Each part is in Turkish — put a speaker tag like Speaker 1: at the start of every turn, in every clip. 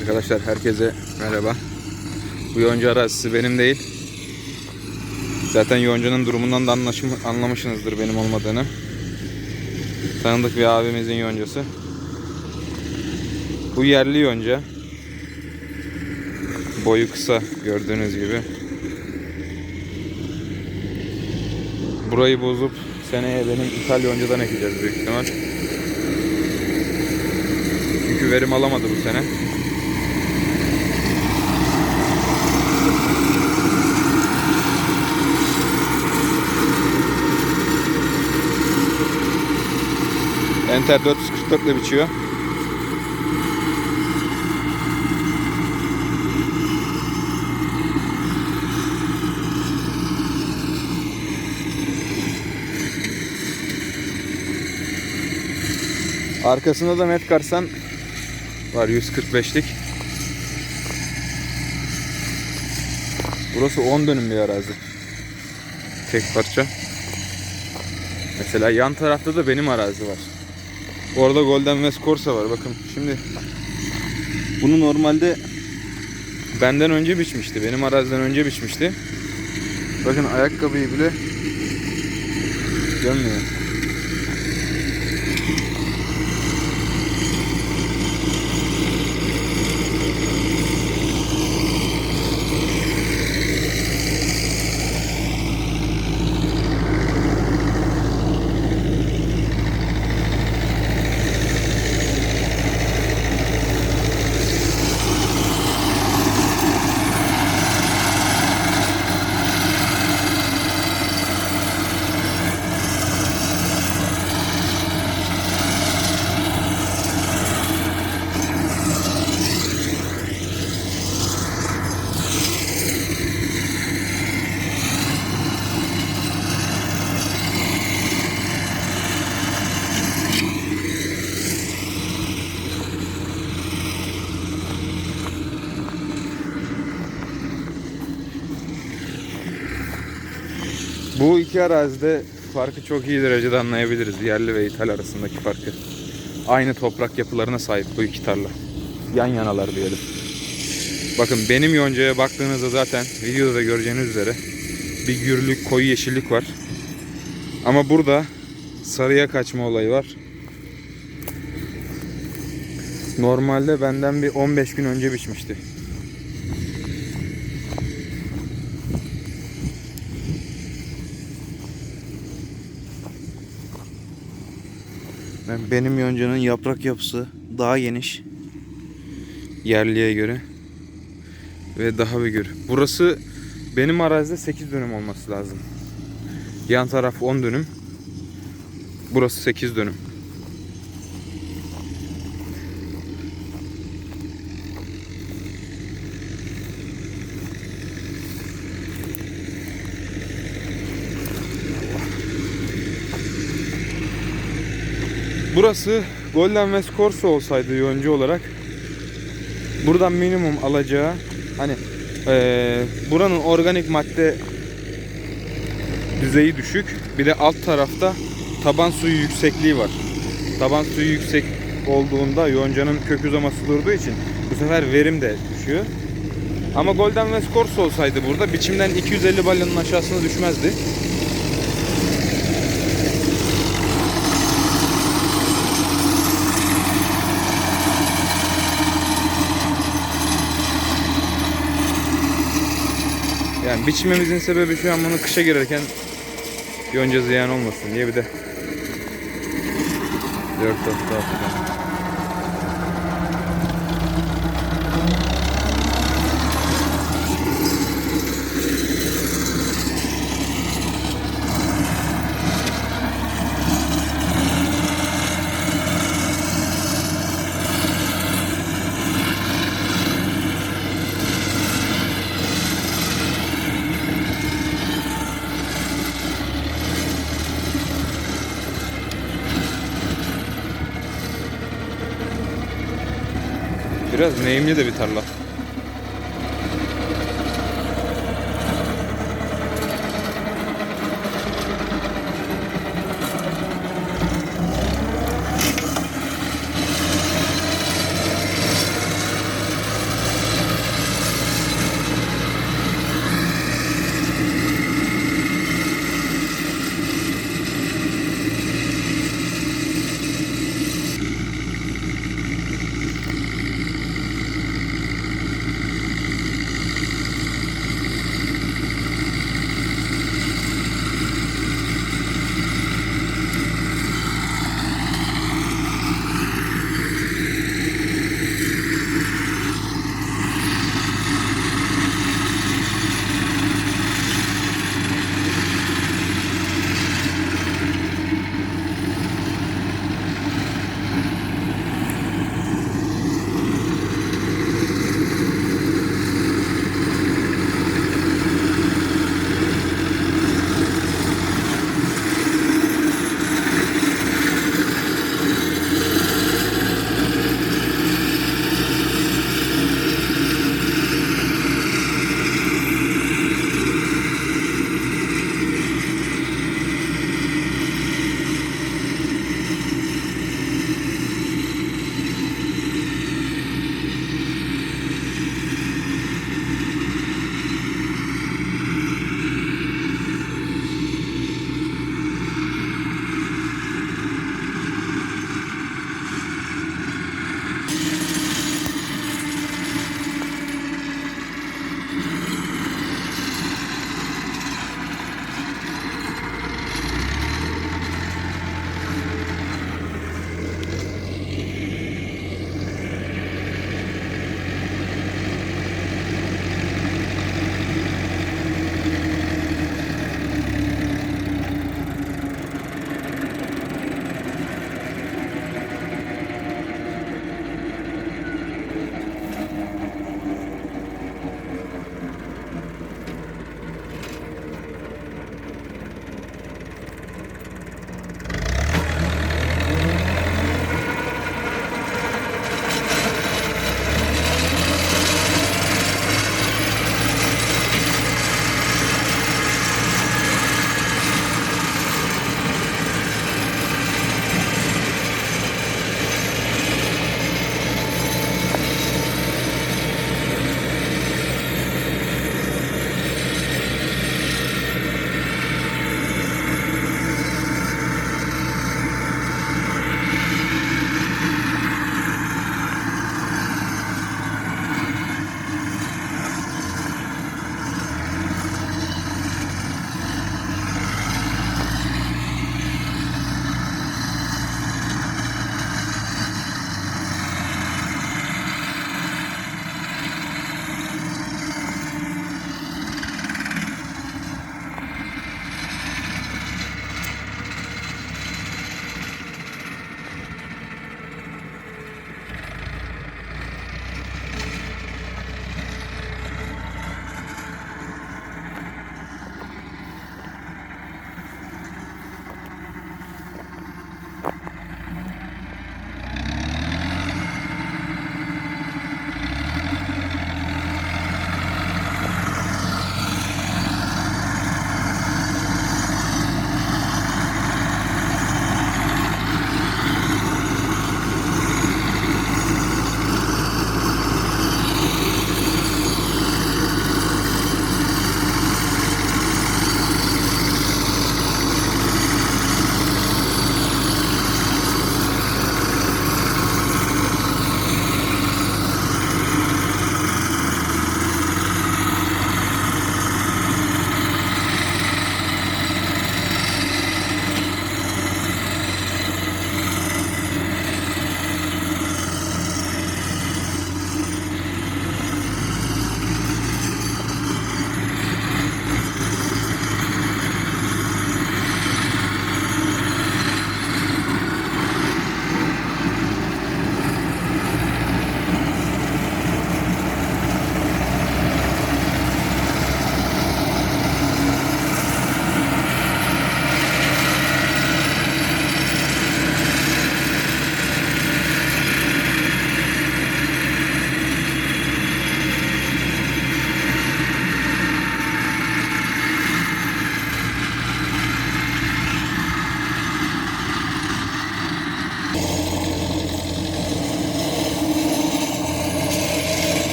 Speaker 1: Arkadaşlar herkese merhaba. Bu yonca arazisi benim değil. Zaten yoncunun durumundan da anlaşım, anlamışsınızdır benim olmadığını. Tanıdık bir abimizin yoncası. Bu yerli yonca. Boyu kısa gördüğünüz gibi. Burayı bozup seneye benim ithal yoncadan ekeceğiz büyük ihtimal. Çünkü verim alamadı bu sene. Enter 444 ile biçiyor. Arkasında da Metkarsan var 145'lik. Burası 10 dönüm bir arazi. Tek parça. Mesela yan tarafta da benim arazi var. Orada Golden West Corsa var bakın. Şimdi bunu normalde benden önce biçmişti. Benim araziden önce biçmişti. Bakın ayakkabıyı bile gömmüyor. Bu iki arazide farkı çok iyi derecede anlayabiliriz. Yerli ve ithal arasındaki farkı. Aynı toprak yapılarına sahip bu iki tarla. Yan yanalar diyelim. Bakın benim yoncaya baktığınızda zaten videoda da göreceğiniz üzere bir gürlük, koyu yeşillik var. Ama burada sarıya kaçma olayı var. Normalde benden bir 15 gün önce biçmişti. Benim yoncanın yaprak yapısı daha geniş. Yerliye göre. Ve daha bir gür. Burası benim arazide 8 dönüm olması lazım. Yan taraf 10 dönüm. Burası 8 dönüm. Burası Golden West Corsa olsaydı yoncu olarak buradan minimum alacağı hani eee, buranın organik madde düzeyi düşük. Bir de alt tarafta taban suyu yüksekliği var. Taban suyu yüksek olduğunda yoncanın kök uzaması durduğu için bu sefer verim de düşüyor. Ama Golden West Corsa olsaydı burada biçimden 250 balyanın aşağısına düşmezdi. Yani biçmemizin sebebi şu an bunu kışa girerken yonca ziyan olmasın diye bir de. 4 hafta Biraz neyimli de bir tarla.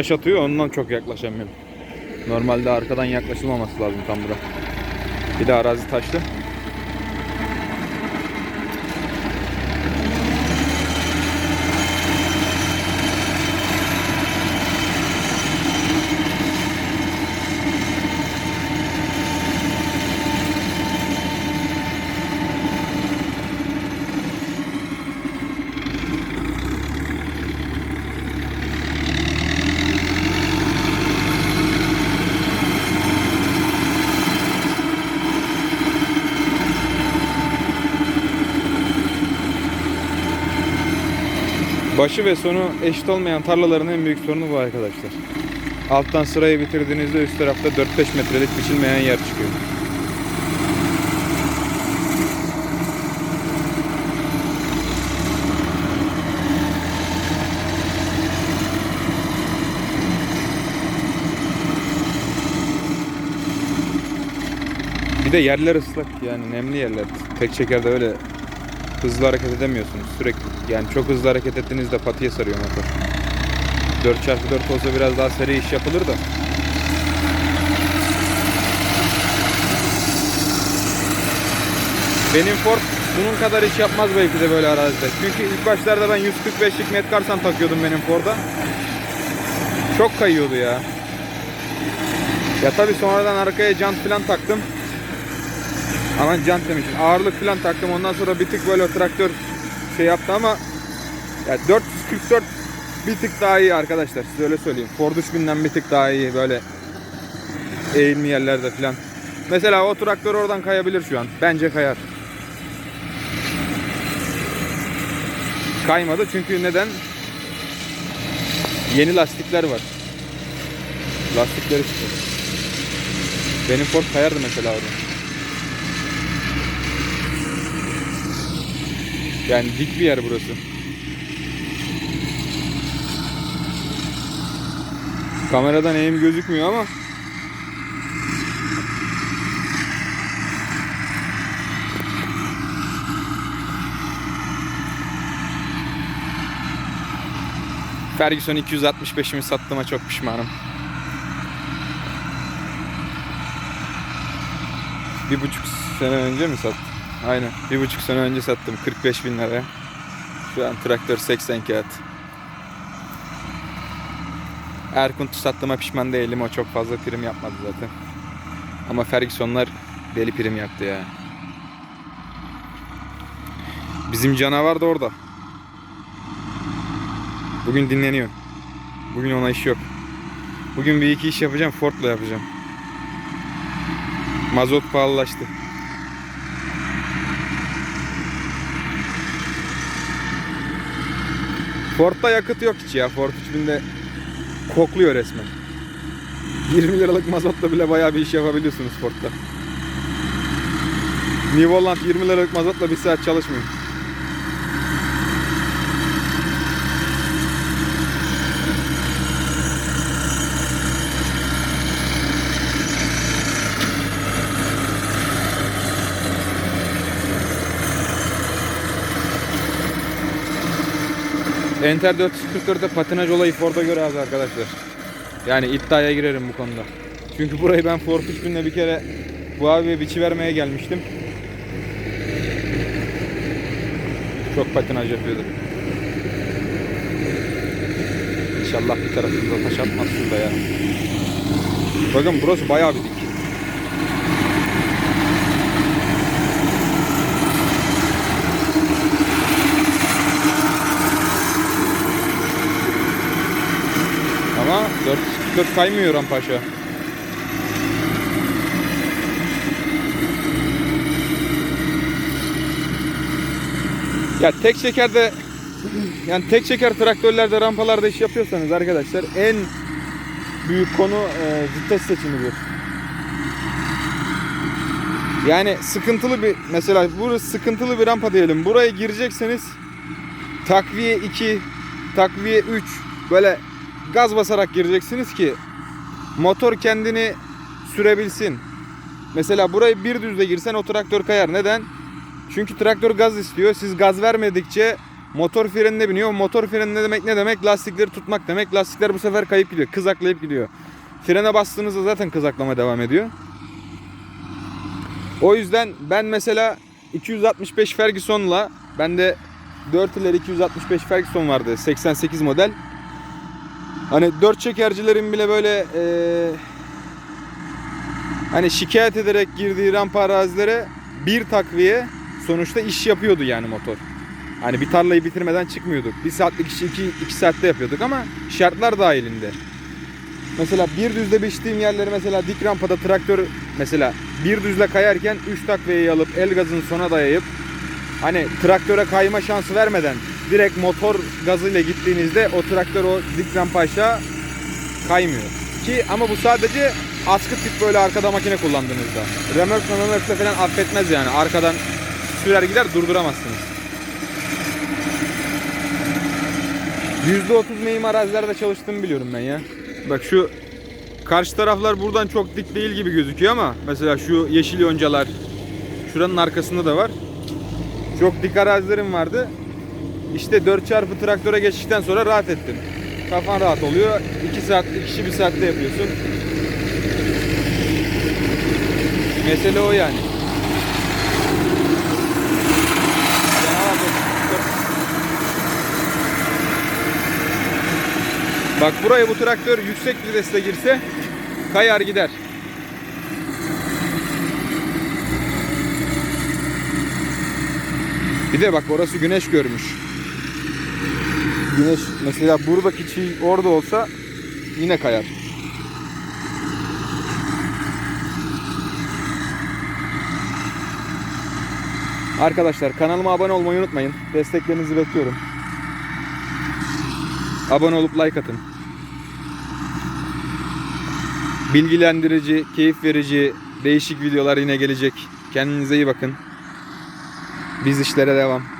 Speaker 1: Taş atıyor ondan çok yaklaşamıyorum. Normalde arkadan yaklaşılmaması lazım tam bura. Bir de arazi taşlı. Başı ve sonu eşit olmayan tarlaların en büyük sorunu bu arkadaşlar. Alttan sırayı bitirdiğinizde üst tarafta 4-5 metrelik biçilmeyen yer çıkıyor. Bir de yerler ıslak yani nemli yerler. Tek çekerde öyle hızlı hareket edemiyorsunuz sürekli. Yani çok hızlı hareket ettiğinizde patiye sarıyor motor. 4x4 olsa biraz daha seri iş yapılır da. Benim Ford bunun kadar iş yapmaz belki de böyle arazide. Çünkü ilk başlarda ben 145'lik Metkarsan takıyordum benim Ford'a. Çok kayıyordu ya. Ya tabi sonradan arkaya jant falan taktım. Aman jant demişim. Ağırlık falan taktım. Ondan sonra bir tık böyle traktör şey yaptı ama ya 444 bir tık daha iyi arkadaşlar. Size öyle söyleyeyim. Ford 3000'den bir tık daha iyi böyle eğimli yerlerde falan. Mesela o traktör oradan kayabilir şu an. Bence kayar. Kaymadı çünkü neden? Yeni lastikler var. Lastikleri çıktı. Benim Ford kayardı mesela oradan. Yani dik bir yer burası. Kameradan eğim gözükmüyor ama Ferguson 265'imi sattığıma çok pişmanım. Bir buçuk sene önce mi sattım? Aynen. Bir buçuk sene önce sattım 45 bin liraya. Şu an traktör 80 kağıt. Erkunt'u sattığıma pişman değilim. O çok fazla prim yapmadı zaten. Ama Ferguson'lar deli prim yaptı ya. Bizim canavar da orada. Bugün dinleniyor. Bugün ona iş yok. Bugün bir iki iş yapacağım. Ford'la yapacağım. Mazot pahalılaştı. Ford'da yakıt yok hiç ya. Ford 3000'de kokluyor resmen. 20 liralık mazotla bile bayağı bir iş yapabiliyorsunuz Ford'da. New Holland 20 liralık mazotla bir saat çalışmıyor. Enter 444'te patinaj olayı Ford'a göre az arkadaşlar. Yani iddiaya girerim bu konuda. Çünkü burayı ben Ford 3000'le bir kere bu abiye biçi vermeye gelmiştim. Çok patinaj yapıyordu. İnşallah bir tarafımıza taş atmaz şurada ya. Bakın burası bayağı bir dik. Ama 444 kaymıyor rampa aşağı. Ya tek şekerde yani tek şeker traktörlerde rampalarda iş yapıyorsanız arkadaşlar en büyük konu e, vites seçimidir. Yani sıkıntılı bir mesela burası sıkıntılı bir rampa diyelim. Buraya girecekseniz takviye 2, takviye 3 böyle gaz basarak gireceksiniz ki motor kendini sürebilsin. Mesela burayı bir düzle girsen o traktör kayar. Neden? Çünkü traktör gaz istiyor. Siz gaz vermedikçe Motor frenine biniyor. Motor freni ne demek ne demek? Lastikleri tutmak demek. Lastikler bu sefer kayıp gidiyor. Kızaklayıp gidiyor. Frene bastığınızda zaten kızaklama devam ediyor. O yüzden ben mesela 265 Ferguson'la bende 4 ileri 265 Ferguson vardı 88 model. Hani dört çekercilerin bile böyle eee, hani şikayet ederek girdiği rampa arazilere bir takviye sonuçta iş yapıyordu yani motor. Hani bir tarlayı bitirmeden çıkmıyorduk. Bir saatlik işi iki, iki saatte yapıyorduk ama şartlar dahilinde. Mesela bir düzle biçtiğim yerleri mesela dik rampada traktör mesela bir düzle kayarken 3 takviyeyi alıp el gazını sona dayayıp hani traktöre kayma şansı vermeden direkt motor gazıyla gittiğinizde o traktör o dik rampa aşağı kaymıyor. Ki ama bu sadece askı tip böyle arkada makine kullandığınızda. Remorkla remorkla falan affetmez yani. Arkadan sürer gider durduramazsınız. %30 meyim arazilerde çalıştığımı biliyorum ben ya. Bak şu karşı taraflar buradan çok dik değil gibi gözüküyor ama mesela şu yeşil yoncalar şuranın arkasında da var. Çok dik arazilerim vardı. İşte 4 çarpı traktöre geçtikten sonra rahat ettim. Kafan rahat oluyor. 2 saat, işi 1 saatte yapıyorsun. Mesele o yani. Bak buraya bu traktör yüksek viteste girse kayar gider. Bir de bak orası güneş görmüş. Güneş mesela buradaki çiğ orada olsa yine kayar. Arkadaşlar kanalıma abone olmayı unutmayın. Desteklerinizi bekliyorum. Abone olup like atın. Bilgilendirici, keyif verici, değişik videolar yine gelecek. Kendinize iyi bakın. Biz işlere devam.